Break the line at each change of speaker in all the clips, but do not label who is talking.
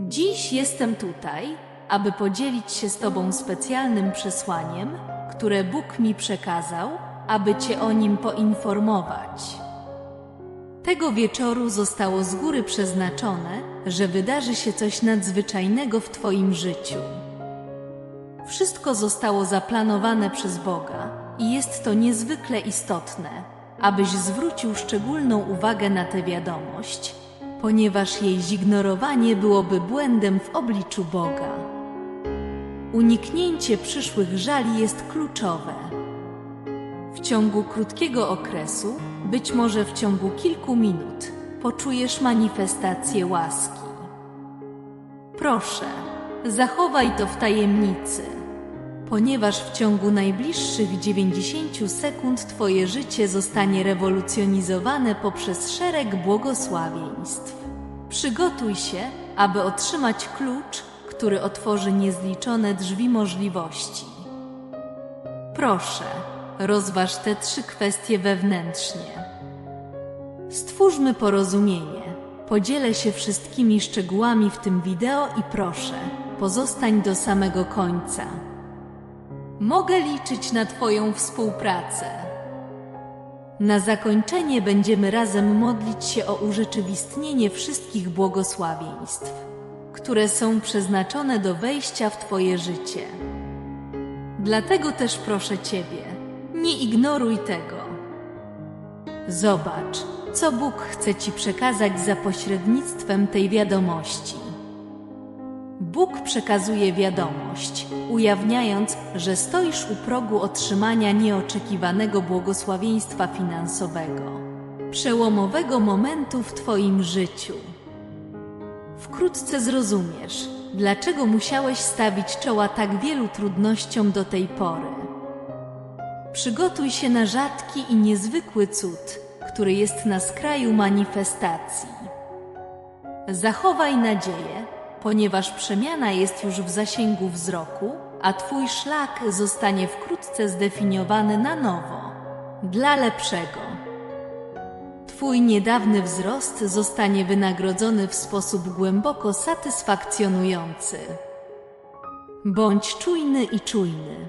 Dziś jestem tutaj, aby podzielić się z Tobą specjalnym przesłaniem, które Bóg mi przekazał, aby Cię o nim poinformować. Tego wieczoru zostało z góry przeznaczone, że wydarzy się coś nadzwyczajnego w Twoim życiu. Wszystko zostało zaplanowane przez Boga i jest to niezwykle istotne, abyś zwrócił szczególną uwagę na tę wiadomość, ponieważ jej zignorowanie byłoby błędem w obliczu Boga. Uniknięcie przyszłych żali jest kluczowe. W ciągu krótkiego okresu, być może w ciągu kilku minut, poczujesz manifestację łaski. Proszę, zachowaj to w tajemnicy, ponieważ w ciągu najbliższych 90 sekund Twoje życie zostanie rewolucjonizowane poprzez szereg błogosławieństw. Przygotuj się, aby otrzymać klucz, który otworzy niezliczone drzwi możliwości. Proszę, rozważ te trzy kwestie wewnętrznie. Stwórzmy porozumienie. Podzielę się wszystkimi szczegółami w tym wideo i proszę, pozostań do samego końca. Mogę liczyć na Twoją współpracę. Na zakończenie będziemy razem modlić się o urzeczywistnienie wszystkich błogosławieństw, które są przeznaczone do wejścia w Twoje życie. Dlatego też proszę Ciebie, nie ignoruj tego. Zobacz, co Bóg chce Ci przekazać za pośrednictwem tej wiadomości. Bóg przekazuje wiadomość, ujawniając, że stoisz u progu otrzymania nieoczekiwanego błogosławieństwa finansowego, przełomowego momentu w Twoim życiu. Wkrótce zrozumiesz, dlaczego musiałeś stawić czoła tak wielu trudnościom do tej pory. Przygotuj się na rzadki i niezwykły cud, który jest na skraju manifestacji. Zachowaj nadzieję, ponieważ przemiana jest już w zasięgu wzroku, a Twój szlak zostanie wkrótce zdefiniowany na nowo, dla lepszego. Twój niedawny wzrost zostanie wynagrodzony w sposób głęboko satysfakcjonujący. Bądź czujny i czujny.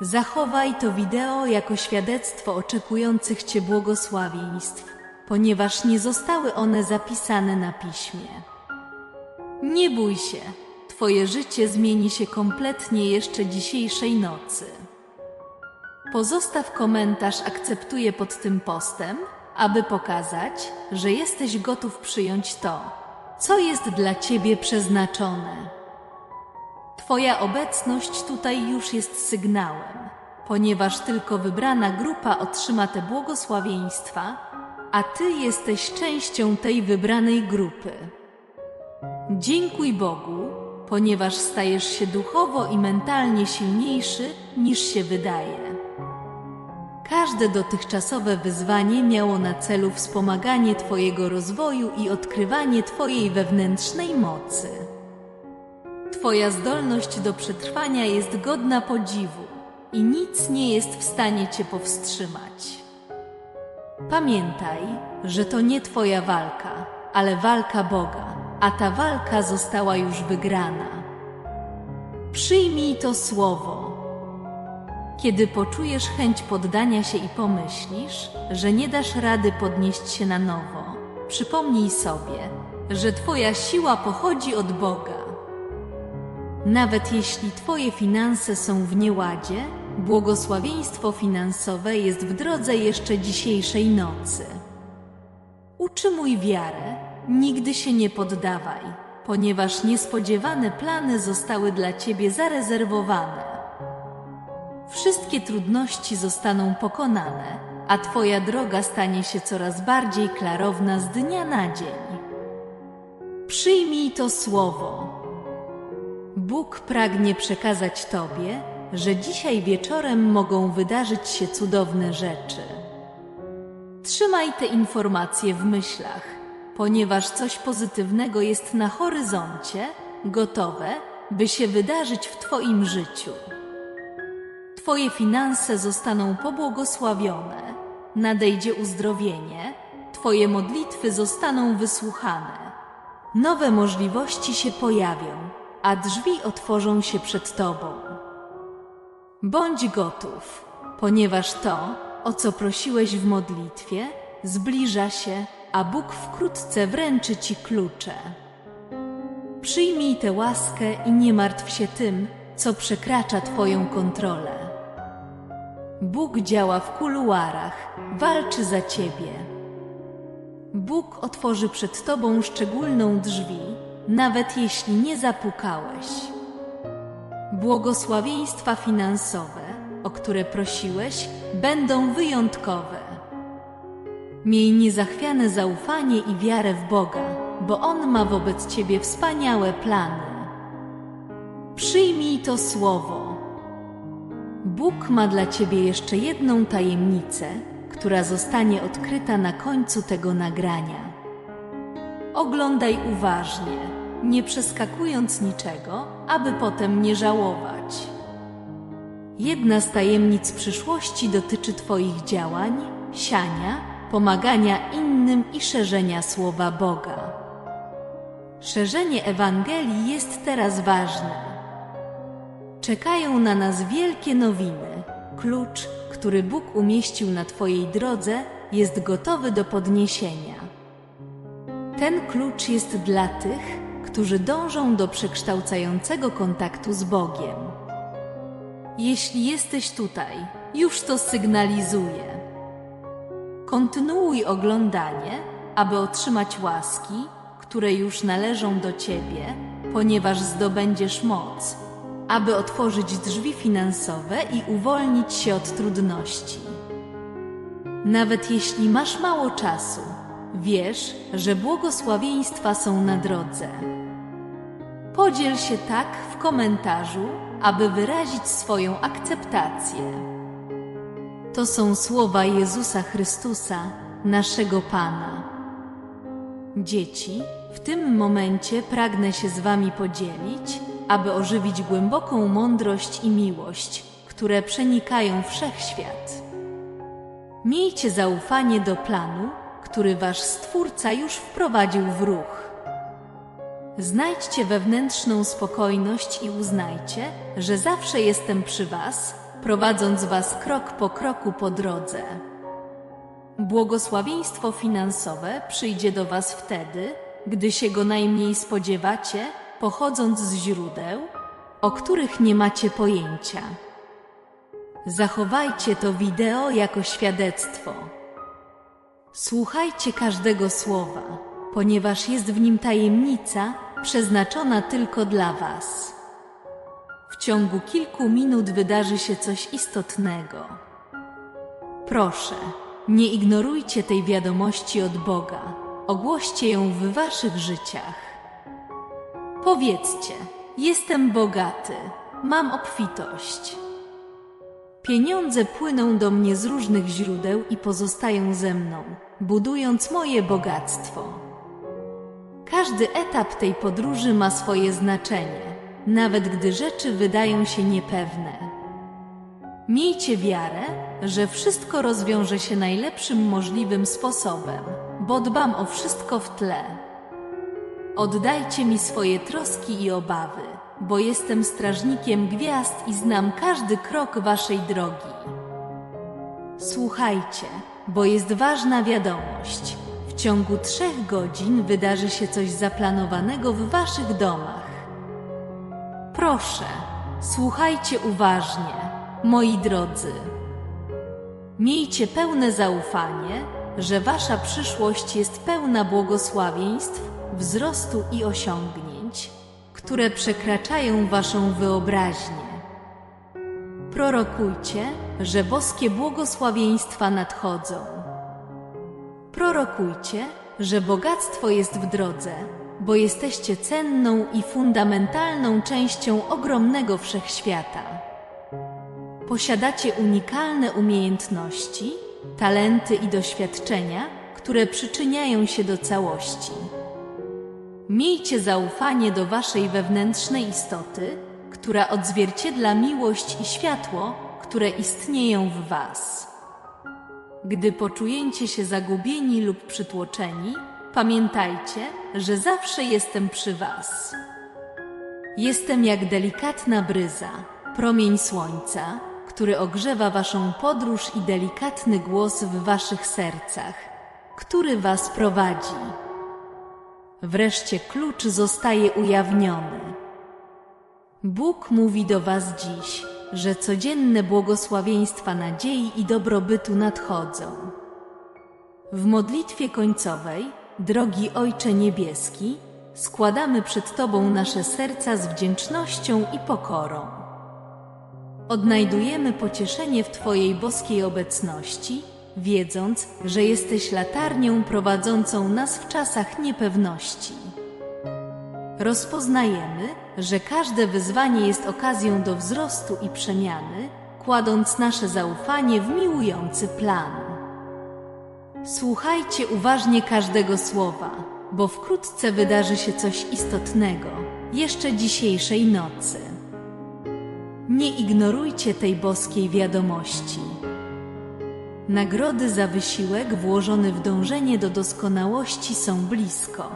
Zachowaj to wideo jako świadectwo oczekujących Cię błogosławieństw, ponieważ nie zostały one zapisane na piśmie. Nie bój się, Twoje życie zmieni się kompletnie jeszcze dzisiejszej nocy. Pozostaw komentarz akceptuję pod tym postem, aby pokazać, że jesteś gotów przyjąć to, co jest dla Ciebie przeznaczone. Twoja obecność tutaj już jest sygnałem, ponieważ tylko wybrana grupa otrzyma te błogosławieństwa, a Ty jesteś częścią tej wybranej grupy. Dziękuj Bogu, ponieważ stajesz się duchowo i mentalnie silniejszy niż się wydaje. Każde dotychczasowe wyzwanie miało na celu wspomaganie Twojego rozwoju i odkrywanie Twojej wewnętrznej mocy. Twoja zdolność do przetrwania jest godna podziwu i nic nie jest w stanie Cię powstrzymać. Pamiętaj, że to nie Twoja walka, ale walka Boga, a ta walka została już wygrana. Przyjmij to słowo. Kiedy poczujesz chęć poddania się i pomyślisz, że nie dasz rady podnieść się na nowo, przypomnij sobie, że Twoja siła pochodzi od Boga. Nawet jeśli Twoje finanse są w nieładzie, błogosławieństwo finansowe jest w drodze jeszcze dzisiejszej nocy. Utrzymuj wiarę, nigdy się nie poddawaj, ponieważ niespodziewane plany zostały dla Ciebie zarezerwowane. Wszystkie trudności zostaną pokonane, a Twoja droga stanie się coraz bardziej klarowna z dnia na dzień. Przyjmij to słowo. Bóg pragnie przekazać Tobie, że dzisiaj wieczorem mogą wydarzyć się cudowne rzeczy. Trzymaj te informacje w myślach, ponieważ coś pozytywnego jest na horyzoncie, gotowe, by się wydarzyć w Twoim życiu. Twoje finanse zostaną pobłogosławione, nadejdzie uzdrowienie, Twoje modlitwy zostaną wysłuchane, nowe możliwości się pojawią, a drzwi otworzą się przed Tobą. Bądź gotów, ponieważ to, o co prosiłeś w modlitwie, zbliża się, a Bóg wkrótce wręczy Ci klucze. Przyjmij tę łaskę i nie martw się tym, co przekracza Twoją kontrolę. Bóg działa w kuluarach, walczy za Ciebie. Bóg otworzy przed Tobą szczególną drzwi, nawet jeśli nie zapukałeś. Błogosławieństwa finansowe, o które prosiłeś, będą wyjątkowe. Miej niezachwiane zaufanie i wiarę w Boga, bo On ma wobec Ciebie wspaniałe plany. Przyjmij to słowo. Bóg ma dla Ciebie jeszcze jedną tajemnicę, która zostanie odkryta na końcu tego nagrania. Oglądaj uważnie, nie przeskakując niczego, aby potem nie żałować. Jedna z tajemnic przyszłości dotyczy Twoich działań, siania, pomagania innym i szerzenia słowa Boga. Szerzenie Ewangelii jest teraz ważne. Czekają na nas wielkie nowiny. Klucz, który Bóg umieścił na Twojej drodze, jest gotowy do podniesienia. Ten klucz jest dla tych, którzy dążą do przekształcającego kontaktu z Bogiem. Jeśli jesteś tutaj, już to sygnalizuję. Kontynuuj oglądanie, aby otrzymać łaski, które już należą do Ciebie, ponieważ zdobędziesz moc, aby otworzyć drzwi finansowe i uwolnić się od trudności. Nawet jeśli masz mało czasu, wiesz, że błogosławieństwa są na drodze. Podziel się tak w komentarzu, aby wyrazić swoją akceptację. To są słowa Jezusa Chrystusa, naszego Pana. Dzieci, w tym momencie pragnę się z Wami podzielić, aby ożywić głęboką mądrość i miłość, które przenikają wszechświat. Miejcie zaufanie do planu, który Wasz Stwórca już wprowadził w ruch. Znajdźcie wewnętrzną spokojność i uznajcie, że zawsze jestem przy Was, prowadząc Was krok po kroku po drodze. Błogosławieństwo finansowe przyjdzie do Was wtedy, gdy się go najmniej spodziewacie, pochodząc z źródeł, o których nie macie pojęcia. Zachowajcie to wideo jako świadectwo. Słuchajcie każdego słowa, ponieważ jest w nim tajemnica przeznaczona tylko dla Was. W ciągu kilku minut wydarzy się coś istotnego. Proszę, nie ignorujcie tej wiadomości od Boga. Ogłoście ją w Waszych życiach. Powiedzcie: Jestem bogaty, mam obfitość. Pieniądze płyną do mnie z różnych źródeł i pozostają ze mną, budując moje bogactwo. Każdy etap tej podróży ma swoje znaczenie, nawet gdy rzeczy wydają się niepewne. Miejcie wiarę, że wszystko rozwiąże się najlepszym możliwym sposobem, bo dbam o wszystko w tle. Oddajcie mi swoje troski i obawy, bo jestem strażnikiem gwiazd i znam każdy krok waszej drogi. Słuchajcie, bo jest ważna wiadomość. W ciągu trzech godzin wydarzy się coś zaplanowanego w waszych domach. Proszę, słuchajcie uważnie, moi drodzy. Miejcie pełne zaufanie, że wasza przyszłość jest pełna błogosławieństw, wzrostu i osiągnięć, które przekraczają waszą wyobraźnię. Prorokujcie, że boskie błogosławieństwa nadchodzą. Prorokujcie, że bogactwo jest w drodze, bo jesteście cenną i fundamentalną częścią ogromnego wszechświata. Posiadacie unikalne umiejętności, talenty i doświadczenia, które przyczyniają się do całości. Miejcie zaufanie do waszej wewnętrznej istoty, która odzwierciedla miłość i światło, które istnieją w was. Gdy poczujecie się zagubieni lub przytłoczeni, Pamiętajcie, że zawsze jestem przy Was. Jestem jak delikatna bryza, promień słońca, który ogrzewa Waszą podróż i delikatny głos w Waszych sercach, który Was prowadzi. Wreszcie klucz zostaje ujawniony. Bóg mówi do Was dziś, że codzienne błogosławieństwa nadziei i dobrobytu nadchodzą. W modlitwie końcowej, drogi Ojcze Niebieski, składamy przed Tobą nasze serca z wdzięcznością i pokorą. Odnajdujemy pocieszenie w Twojej boskiej obecności, wiedząc, że jesteś latarnią prowadzącą nas w czasach niepewności. Rozpoznajemy, że każde wyzwanie jest okazją do wzrostu i przemiany, kładąc nasze zaufanie w miłujący plan. Słuchajcie uważnie każdego słowa, bo wkrótce wydarzy się coś istotnego, jeszcze dzisiejszej nocy. Nie ignorujcie tej boskiej wiadomości. Nagrody za wysiłek włożony w dążenie do doskonałości są blisko.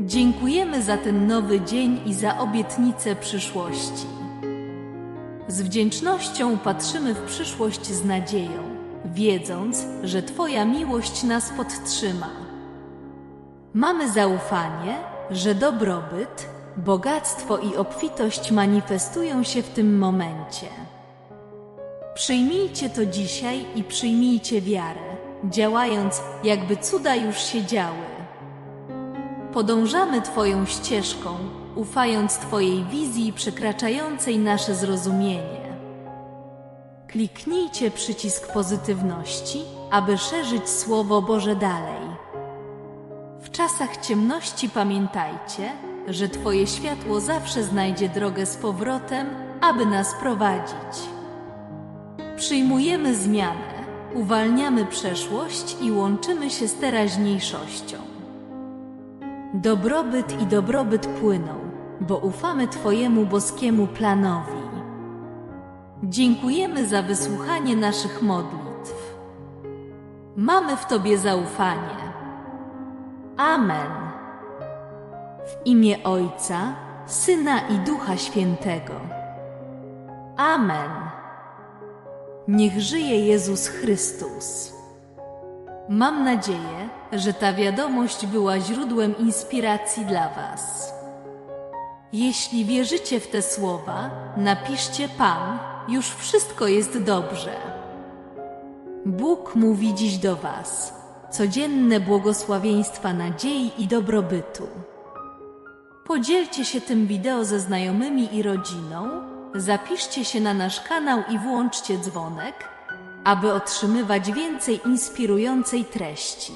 Dziękujemy za ten nowy dzień i za obietnicę przyszłości. Z wdzięcznością patrzymy w przyszłość z nadzieją, wiedząc, że Twoja miłość nas podtrzyma. Mamy zaufanie, że dobrobyt, bogactwo i obfitość manifestują się w tym momencie. Przyjmijcie to dzisiaj i przyjmijcie wiarę, działając, jakby cuda już się działy. Podążamy Twoją ścieżką, ufając Twojej wizji przekraczającej nasze zrozumienie. Kliknijcie przycisk pozytywności, aby szerzyć Słowo Boże dalej. W czasach ciemności pamiętajcie, że Twoje światło zawsze znajdzie drogę z powrotem, aby nas prowadzić. Przyjmujemy zmianę, uwalniamy przeszłość i łączymy się z teraźniejszością. Dobrobyt i dobrobyt płyną, bo ufamy Twojemu boskiemu planowi. Dziękujemy za wysłuchanie naszych modlitw. Mamy w Tobie zaufanie. Amen. W imię Ojca, Syna i Ducha Świętego. Amen. Niech żyje Jezus Chrystus. Mam nadzieję, że ta wiadomość była źródłem inspiracji dla Was. Jeśli wierzycie w te słowa, napiszcie Pan, już wszystko jest dobrze. Bóg mówi dziś do Was codzienne błogosławieństwa nadziei i dobrobytu. Podzielcie się tym wideo ze znajomymi i rodziną, zapiszcie się na nasz kanał i włączcie dzwonek, aby otrzymywać więcej inspirującej treści.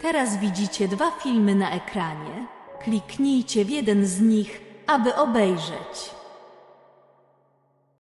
Teraz widzicie dwa filmy na ekranie. Kliknijcie w jeden z nich, aby obejrzeć.